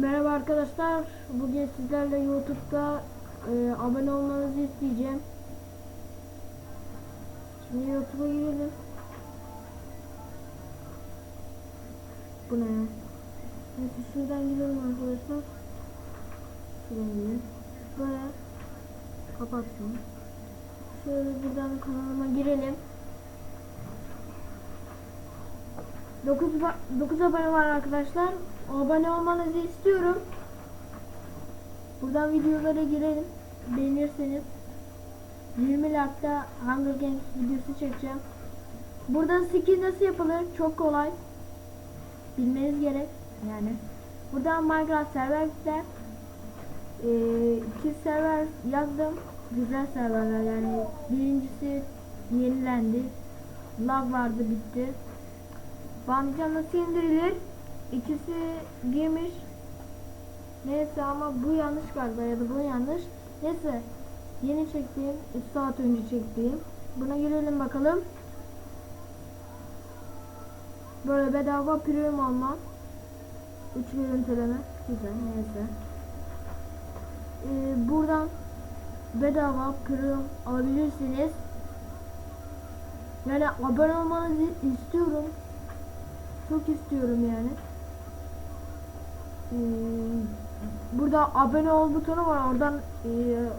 Merhaba arkadaşlar. Bugün sizlerle YouTube'da e, abone olmanızı isteyeceğim. Şimdi YouTube'a girelim. Bu ne? Neyse şuradan girelim arkadaşlar. Şuradan girelim. Böyle kapattım. Şöyle buradan kanalıma girelim. 9, 9 abone var arkadaşlar. Abone olmanızı istiyorum. Buradan videolara girelim. Beğenirseniz 20 like'da Hunger Games videosu çekeceğim. Burada skin nasıl yapılır? Çok kolay. Bilmeniz gerek. Yani. Buradan Minecraft server yükler. Ee, iki server yazdım. Güzel serverler yani. Birincisi yenilendi. Lag vardı bitti. Banca nasıl indirilir? İkisi girmiş. Neyse ama bu yanlış galiba ya da bu yanlış. Neyse. Yeni çektiğim, 3 saat önce çektiğim. Buna girelim bakalım. Böyle bedava premium alma. 3 görüntüleme. Güzel neyse. Ee, buradan bedava premium alabilirsiniz. Yani abone olmanızı istiyorum. Çok istiyorum yani. Ee, burada abone ol butonu var. Oradan e,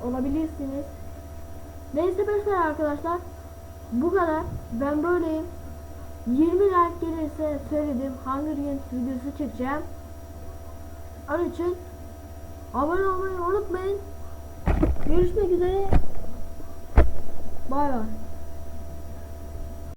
olabilirsiniz. Neyse mesela arkadaşlar. Bu kadar. Ben böyleyim. 20 like gelirse söyledim. Hunger Games videosu çekeceğim. Onun için abone olmayı unutmayın. Görüşmek üzere. Bay bay.